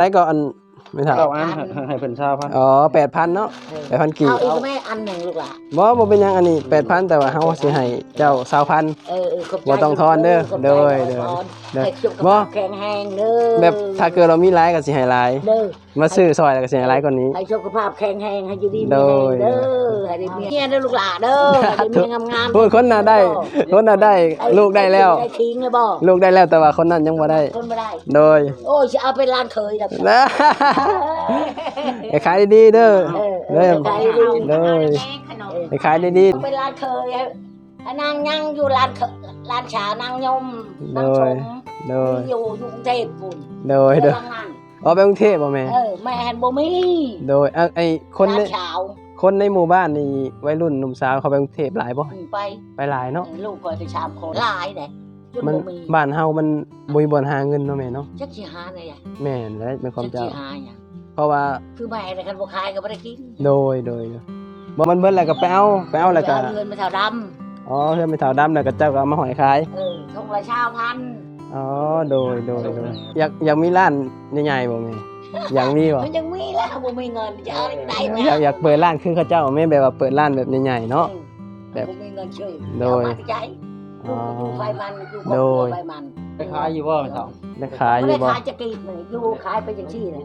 ได้ก็อันไม่ถามเก้าอันให้ให้เพิ่นชาวพันอ๋อ8,000เนาะ8,000กีบเอาอีกแม่อันหนึ่งลูกหล่ะบ่บ่เป็นหยังอันนี้8,000แต่ว่าเฮาสิให้เจ้า20,000เออเออขอบใจบ่ต้องทอนเด้อขบใจเด้อบ่เด้อทอน เด้อให้สุขบ่ภาพแข็งแรงเด้อแบบถ้าเกิดเรามีหลายก็สิให้หลาย เด้อมาซื้อซอยแล้วก็สิให้หลายกว่านี้ ให้สุขภาพแข็งแรงให้อยู่ดีโดมียแรงเด้อให้ได้เมียเมียเด้อลูกหล่ะเด้อให้ได้เมียงามๆพูดคนน่ะได้คนน่ะได้ลูกได้แล้ว ได้ทิ้งเลยบ่ลูกได้แล้วแต่ว่าคนนั้นยังบ่ได้ คนไม่ได้ โดยโอ้ยจะเอาไปร้านเคยดับนะ ให้ขายดีๆเด้อเออเอเด้ออขายดีเด้อให้ขายดีเอาไปร้านเคยให้นางยังอยู่ร้านเคยร้านฉานางยมนางชมๆ โดยอยู่อยู่กรุงเทพปุ่นโดยโดยกำลังนั่นอ๋อไปกรุงเทพบ่แม่เออแม่หันบ่มีโดยอะไอ้คนในร้านเช้าคนในหมู่บ้านนี่วัยรุ่นหนุ่มสาวเขาไปกรุงเทพหลายบ่ไปไปหลายเนาะลูกก็ไปชามคนหลายเลยจนมันบ่มีบ้านเฮามันบ่มีบ่อนหาเงินเนาะแม่เนาะจักสิหาได้อะแม่นและเป็นความจักเจ้าสิหาหยังเพราะว่าคือแม่น่ะกันบ่ขายก็บ่ได้กินโดยโดยบ่มันเบิดแล้วก็ไปเอาไปเอาแล้วก็เงินมาเท่าดำอ๋อเพื่อนไปเถาดำแล้วก็เจ้าก็เอามาหอยขายเออทงละชาวพัน อ๋อโดยโดยโดยอยากอยากมีร้านใหญ่ๆบ่แม่อยากมีบ่มันยังมีแล้วบ่มีเงินจะเอาได้ไหมอยากอยากเปิดร้านคือเขาเจ้าแม่แบบว่าเปิดร้านแบบใหญ่ๆเนาะแบบบ่มีเงินชื่อโดยเอามาใจอ๋ออยู่ไฟมันอยู่โดยไฟมันไปขายอยู่บ่แม่เฒ่าได้ขายอบ่ยู่ได้บ่ขายจะกรีดเลยอยู่ขายไปจังซี่เลย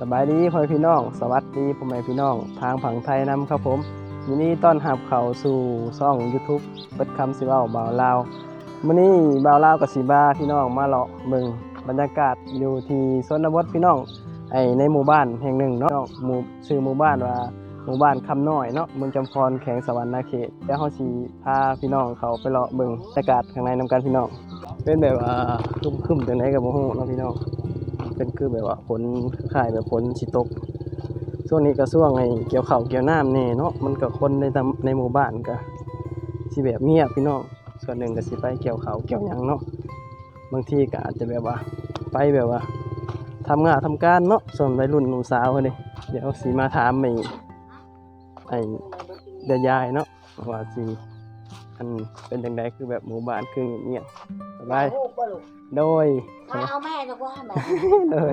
สบายดีพ่อแม่พี่น้อง สวัสดีพ่อแม่พี่น้อง ทางผังไทยนำครับผมยินดีต้อนรับเข้าสู่ช่อง YouTube เปิดคำสิเว้าบ่าวลาว มื้อนี้บ่าวลาวกับสิบาพี่น้องมาเลาะเบิงบรรยากาศอยู่ที่ชนบทพี่น้องไอในหมู่บ้านแห่งหนึ่งเนาะหมู่ชื่อหมู่บ้านว่าหมู่บ้านคำน้อยเนาะเมืองจำพรแขวงสวรรณเขตเดี๋ยวเฮาสิพาพี่น้องเขาไปเลาะเบิ่งบรรยากาศข้างในนํกันพี่น้อง เป็นแบบว่าครึมจังไดก็บ่ฮู้เนาะพี่น้องเป็นคือแบบว่าฝนคล้ายแบบฝนสิตกช่วงนี้ก็ช่วงไอเกี่ยวข้าวเกี่ยวน้ำแน่เนาะมันก็คนในตำในหมู่บ้านก็สิแบบเงียบพี่น้อง ส่วนหนึ่งก็สิไปเกี่ยวข้าวเกี่ยวหยังเนาะบางทีก็อาจจะแบบว่าไปแบบว่าทำงานทำการเนาะส่วนวัยรุ่นหนุ่มสาวคนนี้เดี๋ยวสิมาถามไอ้ไอ้เดยายเนาะว่าสิอันเป็นจังไดคือแบบหมู่บ้านคือเงียบๆสบายลูกบ่ลูกโดยมาเอาแม่ดีกว่าแม่โดย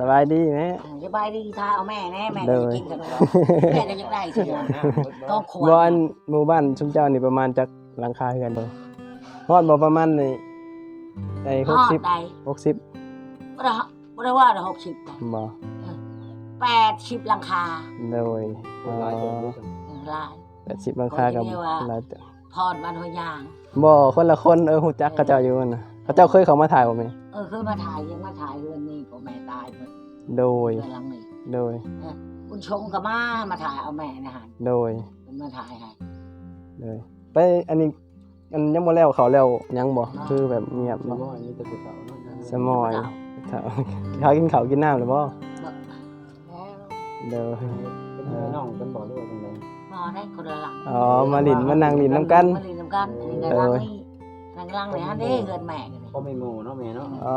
สบายดีไหมสบายดีถ้าเอาแม่แน่แม่เลจะยกินกันแล้วแม่ก็ยังได้สิต้องขวบอนหมู่บ้านชุมเจ้านี่ประมาณจากหลังคาเรือนบ่ ฮอดบ่ประมาณในไอ้ฮอด60ได้60บ่ได้บ่ได้ว่าได้หกสิบบ่แปดสิบหลังคาโดยอ๋อหลายตัวอยู่หลาย80หลังคากับคนที่เรียกว่าหลายตัวพรบ้านหัวยางบ่คนละคนเออฮู้จักเขาเจ้าอยู่นั่นน่ะเขาเจ้าเคยเข้ามาถ่ายบ่แม่เออเคยมาถ่ายยังมาถ่ายเรือนนี้พ่อแม่ตายเพิ่นโดยเรือนหลังนี้โดยคุณชงกับมามาถ่ายเอาแม่นะฮะโดยเป็นมาถ่ายให้โดยไปอันนี้ อันยังบ่แล้วเขาแล้วยังบ่คือแบบเงียบสมเนาะอยมีแต่ผู้สาวเนาะสมอยถ้าเขากินข้าวกินน้ำหรือบ่แล้วโดยเป็นพี่น้องกันบ่หรือว่าจังไดนอนได้คนละหลังอ๋อมาลินมานั่งลินน้ำกันมาลินน้ำกันอันนี้ก็ลังนี่ลังลังเลยฮะเด้เฮือนแม่กันนี่ก็ไม่หมู่เนาะแม่เนาะอ๋อ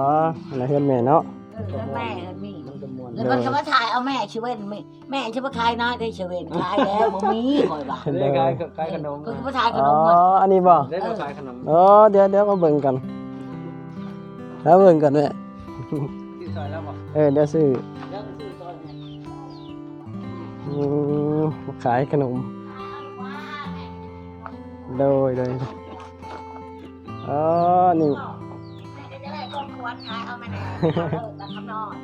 อันนั้นเพื่อนแม่เนาะ เฮือนแม่เฮือนนี่มันก็ม่วนแล้วมันก็มาถ่ายเอาแม่ชิเว่นแม่แม่ชิบะคายน้อยได้ชิเว่นคายแล้วบ่มีคอยว่าได้ขายขายขนมก็คือมาถ่ายขอ๋นอมมันอันนี้บ่ได้มาขายขนมอ๋อเดี๋ยวเดี๋ยวมาเบิ่งกันแล้วเบิ่งกันแม่ที่ซอยแล้วบ่เออเดี๋ยวซื้อแล้วก็ซื้อตอนนี้อืมขายขนม โดยโดยอ๋อนี่ แม่ก็จะได้ครอบครัวขายเอาแม่แน่เลิกแล้ วครับน้อย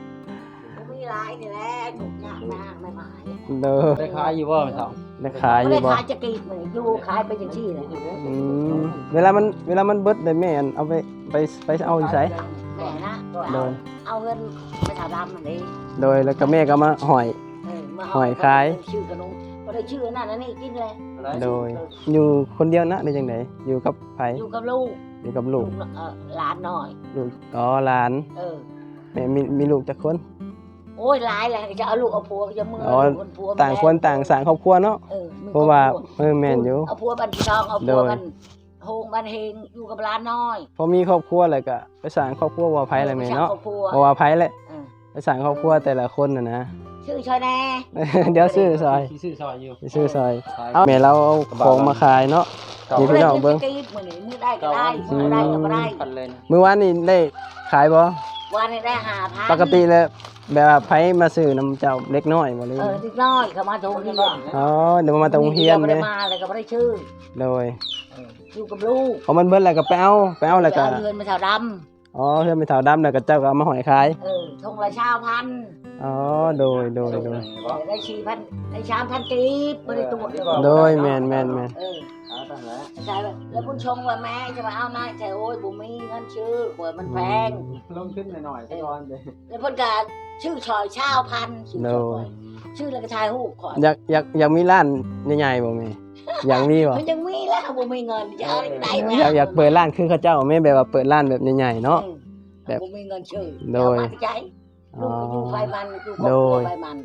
บ่มีหลายนี่แหละถูกยากมากไม่หมายโดยได้ขายอยู่บ่แม่เฒ่าได้ขายอไม่ยู่ได้บ่ขายจะกรีดเลยอยู่ขายไปจังซี่เลยอืมเวลามันเวลามันเบิดได้แม่อันเอาไปไปไปเอาอยู่ไสแม่นะก็โดเอายเอาเงินไปถาดำมันเองโดยแล้วก็แม่ก็มาหอย เออมาหอยขาย ชื่อขนมบ่ได้ชื่อนั่นอันนี้กินเลยโดย อยู่คนเดียวนะได้จังไดอยู่กับไผอยู่กับลูกอยู่กับลูกเออหลานหน่อย ลูกอ๋อหลาน เออแม่มีมีลูกจักคนโอ้ยหลายแหละจะเอาลูกเอาผัวจะมืออ๋อลูกเอาผัวต่างคนต่างสร้างครอบครัวเนาะเออมีเพราะว่าครอบคเออแม่นอยู่ เอาผัวบันพี่น้องเอาโดผัวยบันโฮงบันเฮงอยู่กับหลานน้อยพอมีครอบครัวแล้วก็ไปสร้างครอบครัวว่าไผแหละแม่เนาะครอบครัวเพราะว่าไผแหละเออไปสร้างครอบครัวแต่ละคนน่ะนะชื่อชอยแน่เดี๋ยวซื้อซอยที่ซื้อซอยอยู่ไปซื้อซอยเอาแม่เราเอาของมาขายเนาะนี่พี่น้องเบิ่งมือนี้มือได้ก็ได้มือได้ก็บ่ได้พันเลยนะมื้อวานนี้ได้ขายบ่ วันนี้ได้หาพันปกติแล้วแบบว่าไผมาซื้อน้ำเจ้าเล็กน้อยบ่เลยเออนิดน้อยเขามาโทรเรียนอ๋อเดี๋ยวมาตรงเฮียนไม่เลได้ยมาเลยก็ไม่ได้ชื่อโดยอยู่กับลูกพอมันเบิดแล้วก็ไปเอาไปเอาแล้วก็เอาเงินมาแถวดอ๋อเพื่อนไปเถาดำแล้วก็เจ้าก็เอามาหอยขายำเออท งละชาวพันอ๋อโดยโดยโดยได้ชีพันได้ชามพันกีบไม่ได้ตัวเดียวโดยแม่นแม่นแม่นเออเอาตั้งแล้วใช่ป่ะแล้วคุณชงว่าแม่จะมาเอานายแต่โอ้ยบุมีเงินชื่อกว่ามันแพงลงขึ้นหน่อยๆไปก่อนเลยแล้วเพ่นการชื่อชอยชาวพันชื่อชอยชื่อแล้วก็ชายหูกขอยอยากอยากอยากมีร้านใหญ่ๆบ่แม่อยากมีบ่มันยังมีแล้วบุมีเงินจะเอาได้ไหมอยากอยากเปิดร้านคือเขาเจ้าแม่แบบว่าเปิดร้านแบบใหญ่ๆเนาะแบบบุมีเงินชื่อโดยเอามาใจอ๋ ลูอกก็อยู่ไฟมันอยู่ครอบโดครัวยไฟมัน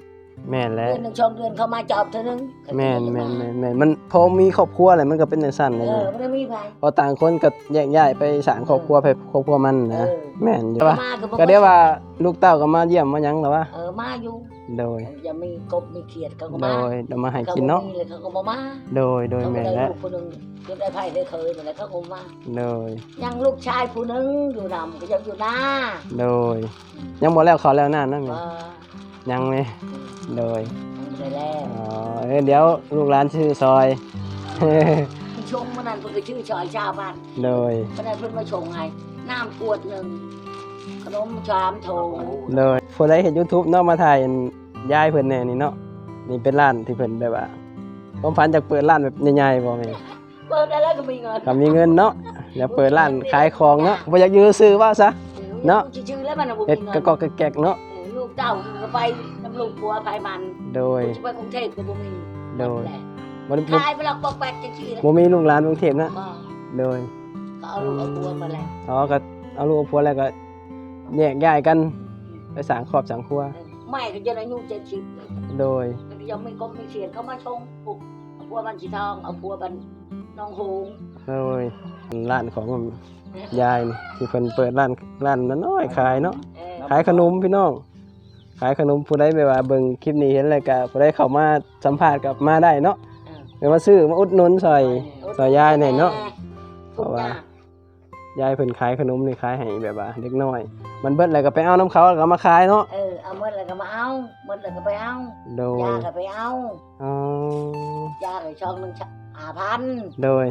แม่นแล้เดืวอนหนึ่งช่องเดือนเขามาจอบเท่านึงแม่นแม่นแม่นแม่นมันพอมีครอบครัวอะไรมันก็เป็นจังซั่นเอเลยอไม่ได้มีไฟพอต่างคนก็แยกย้ายไปสร้างครอบครัวไปครอบครัวมันเอนะอ แม่นอยู่ว่ามาบ่ก็เรียกว่าลูกเต้าก็มาเยี่ยมมาหยังแล้ววะเออมาอยู่โดย อย่ามีกบมีเขียดเขาก็โดมายเดี๋ยวมาให้กินเนาะ ขบ่มีเลยเขาก็บ่มาโดยโดยเขาแม่ก็นได้แล้วลูกคนหนึงจนได้ไผ่ได้เคยนั่นแหละเขาก็มาโดย ยังลูกชายผู้หนึงอยู่นำก็ยังอยู่หน้าโดย ยังบ่แล้วเขาแล้วนั่นนะแม่ว่า ยังไหมโดยยังไม่ได้แล้วอ๋อเอ้ยเดี๋ยวลูกหลานชื่อซอยคุณชงมันนั่นเพิ่นก็ชื่อชอยชาวบ้านโดยมันนั่นเพิ่นมาชงให้น้ำขวดหนึงขนมชามโถโดยผู้ใดเห็น YouTube เนาะมาถ่ายยายเพิ่นแน่นี่เนาะนี่เป็นร้านที่เพิ่นแบบว่าผมฝันจากเปิดร้านแบบใหญ่ๆบ่แม่เปิดได้แล้วก็มีเงินก็มีเงินเนาะเดี๋ยวเปิดร้านขายของเนาะบ่อยากอยู่ซื่อว่าซะเนาะชื่อๆแล้วมันน่ะบ่เฮ็ดมีเงินกะกอกกะแกกเนาะ เออลูกเต้าก็ไปน้ำลูกผัวไปมันโดยกูจะไปกรุงเทพก็บ่มีโดยแหละบ่ได้บ่ขายไปแล้วปอกแปกจังซี่แหละบ่มีลูกหลานกรุงเทพนะก็โดยก็เอาลูกเอาผัวมาแล้วอ๋อก็เอาลูกเอาผัวแล้วก็แยกย้ายกันไปสร้างครอบสร้างครัว แม่ก็จะอายุ70โดยมันยังไม่กบไม่เสียนเขามาชงปลุกเอาผัวบันสีทองเอาผัวบันน้องโฮงโดยร้านของยายนี่ที่เพิ่นเปิดร้านร้านน้อยๆขายเนาะเออ ขายขนมพี่น้อง ขายขนมผู้ใดแบบว่าเบิ่งคลิปนี้เห็นอะไรก็ผู้ใดเข้ามาสัมภาษณ์กับมาได้เนาะเออหรือว่าซื้อมาอุดหนุนซอยซอยยายหน่อยเนาะทุกอย่างยายเพิ่นขายขนมนี่ขายให้แบบว่าเด็กน้อย มันเบิดแล้วก็ไปเอาน้ำเขาแล้วก็เอามาขายเนาะเออเอาเมื่อไรก็มาเอาเมื่อไรก็ไปเอาโดยยาก็ไปเอาอ๋อยาก็ช่องหนึ่ง ห้าพันโดย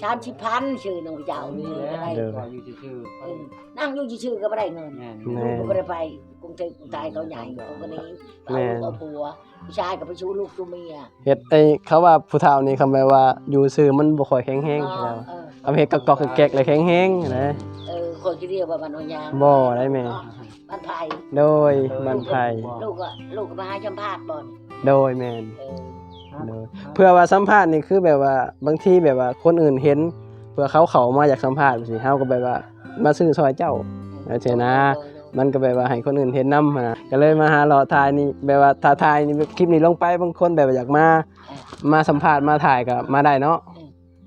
ชามสิบพันชื่อหนึ่งเจ้าเอานี่นี่เลยแหละก็ได้เด้อก็อยู่ชื่อเออนั่งอยู่ชื่อๆก็ไม่ได้เงินๆแม่นแม่ ลูกก็ไม่ได้ไปกรุงเทพกรุงไทยเขาใหญ่เขาก็นี้เอาลูกเอาผัวผู้ชายกับไปชูลูกชูเมียเฮ็ดไอ้เขาว่าผู้เฒ่านี่คำแปลว่าอยู่ซื่อมันบ่ค่อยแข็งแรงเอแล้อวเออเอาไปเฮ็ดกะกอกกะแกกเลยแข็งแรงนะเออคนที่เรียกว่ามันวันยางบ่ได้แม่บ้านไผ่โดยบ้านไผลูกก็ลูกก็มาให้จำพาดบ่อนโดยแม่นเออ เลยเพื่อว่าสัมภาษณ์นี่คือแบบว่าบางทีแบบว่าคนอื่นเห็น เพื่อเขาเขามาอยากสัมภาษณ์สิเฮาก็แบบว่ามาซื้อซอยเจ้าเอาเชนะ มันก็แบบว่าให้คนอื่นเห็นนำนะก็เลยมาหาหล่อทายนี่แบบว่าท้าทายนี่คลิปนี้ลงไปบางคนแบบว่าอยากมา มาสัมภาษณ์มาถ่ายก็มาได้เนาะ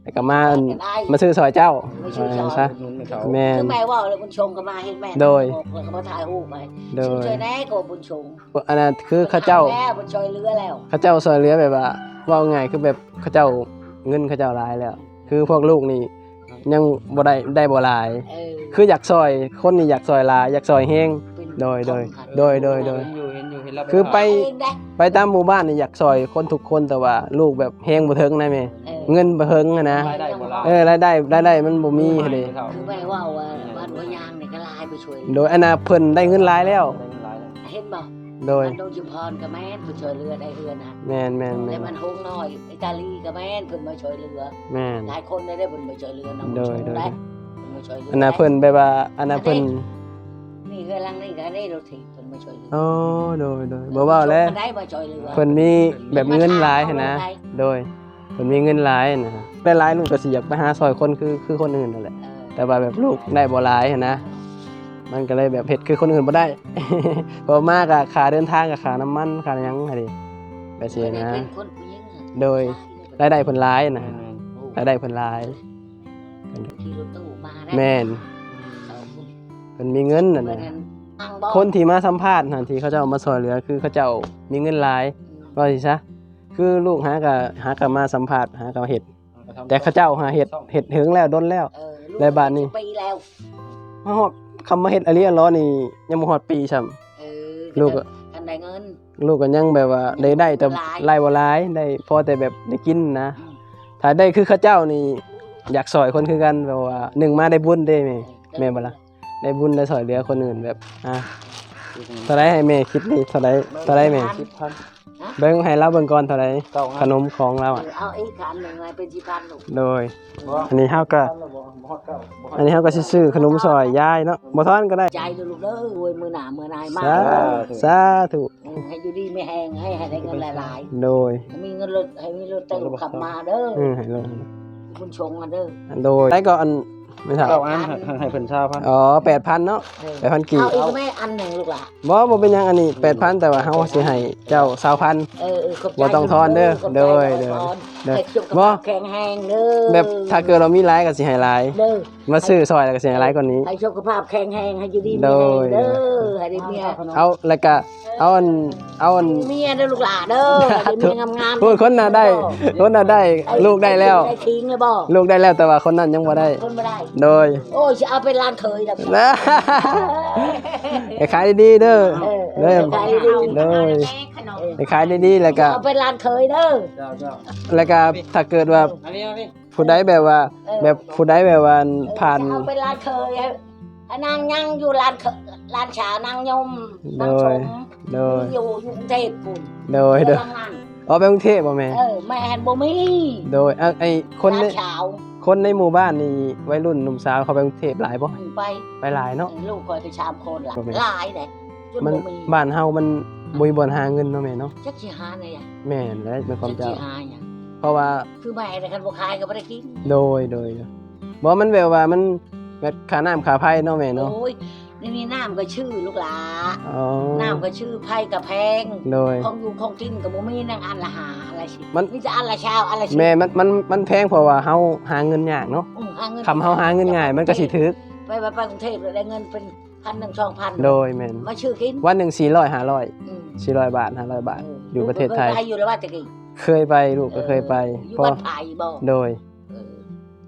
แต่ก็มาอันได้มาซื้อซอยเจ้าไม่ใช่ซอยซะหนุนให้เขาแม่คืนอแม่ว่าเลยบุญชงก็มาเห็นแม่โดยแล้วก็มาถ่ายรูปไปโดยช่วยแน่ก็บุญชงอันนั้นคือเขาเจ้าแล้วบุญช่วยเรือแล้วเขาเจ้าซอยเหลือแบบว่าเว่าง่ายคือแบบเขาเจ้าเงินเขาเจ้าหลายแล้ว คือพวกลูกนี่ยังบ่ได้ได้บ่หลาย เออคืออยากซอยคนนี่อยากซอยหลายอยากซอยแห้ง เป็นโดยโดย ของโดยโดยโดย เห็นอยู่เห็นอยู่เห็นแล้วคือไป เองได้ไปตามหมู่บ้านนี่อยากซอยคนทุกคนแต่ว่าลูกแบบแห้งบ่ถึงนะแม่เออ เงินบ่ถึงอะนะ รายได้บ่หลายเออรายได้รายได้มันบ่มีเด้คือแม่ว่าว่าบ้านหัวยางเนี่ยก็ลายไปช่วยโดยอันน่ะเพิ่นได้เงินหลายแล้ว ได้เงินหลายแล้วเห็นบ่โดย มันโดนจุมพรกับแม่นไปช่วยเรือได้เรือนะแม่นแม่นแม่แต่นมันโฮงน้อยอิตาลีกับแม่นเพิ่นมาช่วยเรือแม่นหลายคนได้ได้เพิ่นมาช่วยเรือน้องโดยโดย ได้เพิ่นมาช่วยเรืออันน่ะเพิ่นแบบว่าอันน่ะเพิ่นนี่คือลังนี่ก็ได้รถถีบเพิ่นมาช่วยเรืออ๋อโดยโดยบ่เว้าแล้วได้มาช่วยเรือเพิ่นมีแบบเงินหลายหันนะ โดย เพิ่นมีเงินหลายนะได้หลายลูกก็สิอยากไปหาซอยคนคือคือคนอื่นนั่นแหละเออแต่ว่าแบบลูกได้บ่หลายหันนะ มันก็เลยแบบเฮ็ดคือคนอื่นบ่ได้ เพอมากอะค่าเดินทางกับค่าน้ำมันค่าหยังหั่นดิแบบนี้นะ เป็นคนผู้หญิงอะโดย รายได้เพิ่นหลายนะแม่นรายได้เพิ่นหลาย ขี่รถตู้มาได้แม่นเอาบุญเพิ่นมีเงินนั่นเมื่อน่ะนั้นทางบ่คนที่มาสัมภาษณ์นั่นที่เขาเจ้ามาซอยเหลือคือเขาเจ้ามีเงินหลายว่าสิซะ คือลูกหาก็หาก็มาสัมภาษณ์หาก็เฮ็ด แต่เขาเจ้าหาเฮ็ดเฮ็ดถึงแล้วดนแล้ว เออลูกได้บ้านนี่ ปีแล้วมาฮอดคำมาเฮ็ดอเลียล้อนี่ยังบ่ฮอดปีซ้ำเออลูกอะกันได้เงินลูกก็ยังแบบว่าได้ได้แต่หลาย ไล่บ่หลายได้พอแต่แบบได้กินนะอืมถ้าได้คือข้าเจ้านี่อยากสอยคนคือกันแบบว่าหนึ่งมาได้บุญได้แม่แม่บ่ล่ะได้บุญได้สอยเหลือคนอื่นแบบอะเท่าไรให้แม่คิดนี่เท่าไรเท่าไรแม่ สิบพัน เบิ่งให้เราเบิ่งก่อนเท่าไรเก้าขนมของเราเออะอเอาอีกคันหนึ่งไงเป็นสิพันลูกโดยบ่อันนี้เฮาก็พันละบ่บ่ฮอดเก้าบ่ฮอดอันนี้เฮาก็สิซื้อขนมซอยยายเนาะบ่ทอนก็ได้ใจเด้อลูกเด้อโวยมือหนามือนายมากสาสาธุเออให้อยู่ดีไม่แห้งให้ให้ได้เงินหลายโดยๆให้มีเงินรถให้มีรถเติมขับมาเด้ออืมให้ลงคุณชงกันเด้อโดยได้ก็อัน ไม่ถามเก้าอันให้ให้เพิ่นชาวพันอ๋อ8,000เนาะเออ8,000กีบเอาอีกแม่อันหนึ่งลูกหล่ะบ่บ่เป็นหยังอันนี้8,000แต่ว่าเฮาสิให้เจ้า20,000เออเออขอบใจบ่ต้องทอนเด้อขบใจเด้อบ่เด้อทอน เด้อให้สุขบ่ภาพแข็งแรงเด้อแบบถ้าเกิดเรามีหลายก็สิให้หลายเด้อมาซื้อซอยแล้วก็สิให้หลายกว่านี้ ให้สุขภาพแข็งแรงให้อยู่ดีโดมีแรงยเด้อให้ได้เมียเอาแล้วก็เอาอันเอาอันเมียเด้อลูกหล่ะเด้อให้ได้เมียงามๆพูดคนน่ะได้คนน่ะได้ลูกได้แล้ว ได้ทิ้งเลยบ่ลูกได้แล้วแต่ว่าคนนั้นยังบ่ได้ คนไม่ได้ โดยโอ้ยจะเอาไปร้านเคยนะนะไอ้ขายดีๆเด้อเออเอเด้ออขายดี โดย ไอ้ขายดีๆแล้วก็เอาไปร้านเคยเด้อเจ้าเจ้าแล้วก็ถ้าเกิดว่าอันนี้อันนี้ผู้ใดแบบว่า แบบผู้ใดแบบว่าผ่านจะเอาไปร้านเคยให้ให้นางยังอยู่ร้านเคยร้านฉานางยมนางชมโดยอยู่อยู่กรุงเทพปุ่นโดยโดยกำลังนั่นอ๋อไปกรุงเทพบ่แม่เออแม่แฮนบ่มีโดยเอาไอ้คนในร้านเช้าคนในหมู่บ้านนี่วัยรุ่นหนุ่มสาวเขาไปกรุงเทพหลายบ่ไปไปหลายเนาะลูกคอยไปชามคนหลายบ่มีหลายเลยจนมันบ่มีบ้านเฮามัน บ่มีบ่อนหาเงินเนาะแม่เนาะจักสิหาเนี่ยแม่นและเป็นความจักเจ้าสิหาเนี่ยเพราะว่าคือแม่ในคันบ่ขายก็บ่ได้กินโดยโดยบ่มันแบบว่ามันแบบค่าน้ำค่าไฟเนาะแม่เนาะโอ้ยนี่นี่น้ำก็ชื่อลูกหลาอ๋อน้ำก็ชื่อไผ่กับแพงโดยของอยู่ของกินกับบ่มีนางอันละหาอะไรสิมันมีแต่อันละเช้าอันละสิแม่มันมันมันแพงเพราะว่าเฮาหาเงินยากเนาะอืมหาเงินคำเฮาหาเงินง่ายมันก็สิถึกไปไปไปกรุงเทพเลยได้เงินเป็นพันหนึ่งสองพันโดยแม่นมาชื่อกินวันหนึง400 500อื ม400บาท500บาท อยู่ประเทศไทยลูกก็คอยู่แล้วว่าจะกี่เคยไปลูกก็เคยไปอยู่เพราะบ้านไผ่บ่โดยเออ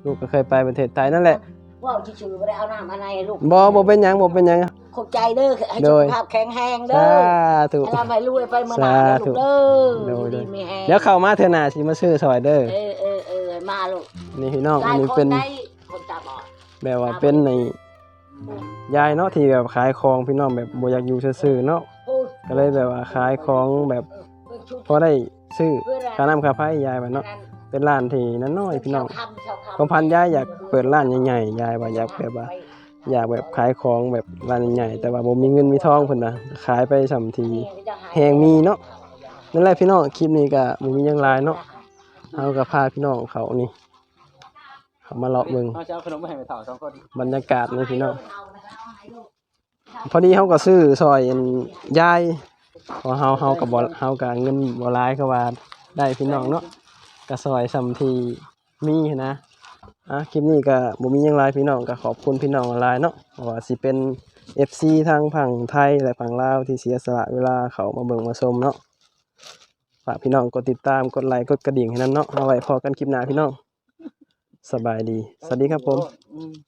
ลูกก็เคยไปประเทศไทยนั่นแหละ ว่าชื่อๆบ่ได้เอาน้ำอะไรให้ลูกบ่บ่เป็นหยังบ่เป็นหยังขอบใจเด้อให้โดสุยขภาพแข็งแรงเด้สาอธุให้เราไม่รู้เลยไปเมื่อหนาเด้อลูกเด้โดอยโดยดีมีแฮงเดี๋ยวเข้ามาเทื่อหน้าสิมาซื้อซอยเด้อเออเออเออมาลูกนี่พี่น้องหอัลานยนี้คนเป็นได้คนตาบอดแบบว่าเป็นในยายเนาะที่แบบขายของพี่น้องแบบบ่อยากอยู่ซื่อๆเนาะโอ้ย ก็เลยแบบว่าขายของแบบเออชุดพอได้ซื้อเพื่อนค่าน้ำค่าไฟยายว่าเนาะเป็นร้านที่นั้นน้อยพี่น้องชาวคำชาวคำผมพันยายอยากเปิดร้านใหญ่ๆยายว่าอยากแบบว่าอยากแบบขายของแบบร้านใหญ่ๆแต่ว่าบ่มีเงินมีทองเพิ่นน่ะขายไปสำทีแฮงมีเนาะนั่นแหละพี่น้องคลิปนี้ก็บ่มีหยังหลายเนาะเฮาก็พาพี่น้องเขานี่เขามาเลาะเบิ่งเขาจะเอาขนมมาให้ไปเฒ่าสองคนบรรยากาศนี่พี่น้อง พอดีเฮาก็ซื้อซอยอันยายเพอเฮาเฮาก็บ่เฮาก็เงินบ่หลายก็ว่าได้พี่น้องเนาะก็ซอยสำทีมีนะอะคลิปนี้ก็บ่มีหยังหลายพี่น้องก็ขอบคุณพี่น้องหลายเนาะว่าสิเป็น FC ทางฝั่งไทยและฝั่งลาวที่เสียสละเวลาเขามาเบิ่งมาชมเนาะฝากพี่น้องกดติดตามกดไลค์กดกระดิ่งให้นำเนาะเอาไว้พอกันคลิปหน้าพี่น้องสบายดีสวัสดีครับผม อืม